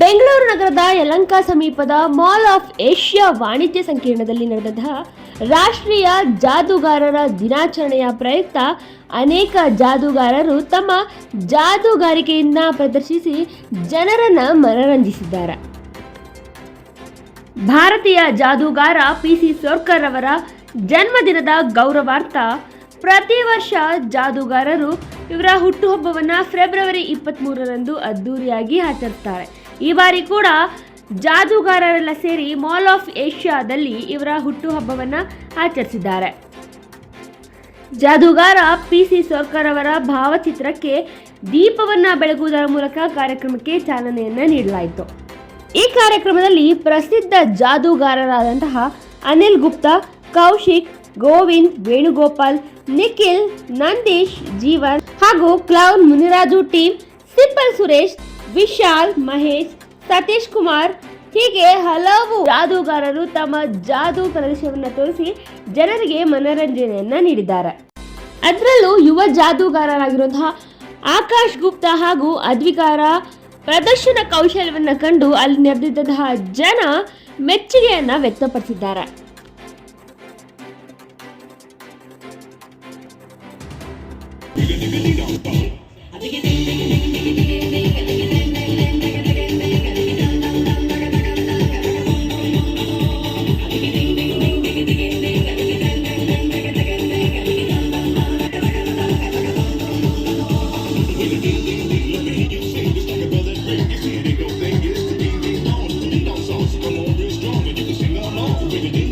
ಬೆಂಗಳೂರು ನಗರದ ಯಲಂಕ ಸಮೀಪದ mall of Asia ವಾಣಿಜ್ಯ ಸಂಕೀರ್ಣದಲ್ಲಿ ನಡೆದಂತಹ ರಾಷ್ಟ್ರೀಯ ಜಾದೂಗಾರರ ದಿನಾಚರಣೆಯ ಪ್ರಯುಕ್ತ ಅನೇಕ ಜಾದುಗಾರರು ತಮ್ಮ ಜಾದುಗಾರಿಕೆಯಿಂದ ಪ್ರದರ್ಶಿಸಿ ಜನರನ್ನ ಮನರಂಜಿಸಿದ್ದಾರೆ. ಭಾರತೀಯ ಜಾದೂಗಾರ ಪಿ ಸಿ ಸೋರ್ಕರ್ ಅವರ ಜನ್ಮದಿನದ ಗೌರವಾರ್ಥ ಪ್ರತಿ ವರ್ಷ ಜಾದುಗಾರರು ಇವರ ಹುಟ್ಟುಹಬ್ಬವನ್ನು ಫೆಬ್ರವರಿ ಇಪ್ಪತ್ತ್ಮೂರರಂದು ಅದ್ದೂರಿಯಾಗಿ ಆಚರಿಸ್ತಾರೆ. ಈ ಬಾರಿ ಕೂಡ ಜಾದೂಗಾರರೆಲ್ಲ ಸೇರಿ ಮಾಲ್ ಆಫ್ ಏಷ್ಯಾದಲ್ಲಿ ಇವರ ಹುಟ್ಟುಹಬ್ಬವನ್ನು ಆಚರಿಸಿದ್ದಾರೆ. ಜಾದೂಗಾರ ಪಿ ಸಿ ಸೋರ್ಕರ್ ಅವರ ಭಾವಚಿತ್ರಕ್ಕೆ ದೀಪವನ್ನ ಬೆಳಗುವುದರ ಮೂಲಕ ಕಾರ್ಯಕ್ರಮಕ್ಕೆ ಚಾಲನೆಯನ್ನು ನೀಡಲಾಯಿತು. ಈ ಕಾರ್ಯಕ್ರಮದಲ್ಲಿ ಪ್ರಸಿದ್ಧ ಜಾದೂಗಾರರಾದಂತಹ ಅನಿಲ್ ಗುಪ್ತಾ, ಕೌಶಿಕ್, ಗೋವಿಂದ್, ವೇಣುಗೋಪಾಲ್, ನಿಖಿಲ್, ನಂದೀಶ್, ಜೀವನ್ ಹಾಗೂ clown Muniraju team, simple Suresh Vishal, Mahesh, Satish Kumar ಹೀಗೆ ಹಲವು ಜಾದೂಗಾರರು ತಮ್ಮ ಜಾದೂ ಪ್ರದರ್ಶನವನ್ನು ತೋರಿಸಿ ಜನರಿಗೆ ಮನರಂಜನೆಯನ್ನ ನೀಡಿದ್ದಾರೆ. ಅದರಲ್ಲೂ ಯುವ ಜಾದೂಗಾರರಾಗಿರುವಂತಹ ಆಕಾಶ್ ಗುಪ್ತಾ ಹಾಗೂ ಅದ್ವಿಕಾರ ಪ್ರದರ್ಶನ ಕೌಶಲ್ಯವನ್ನು ಕಂಡು ಅಲ್ಲಿ ನೆರೆದಿದ್ದಂತಹ ಜನ ಮೆಚ್ಚುಗೆಯನ್ನ ವ್ಯಕ್ತಪಡಿಸಿದ್ದಾರೆ. did you get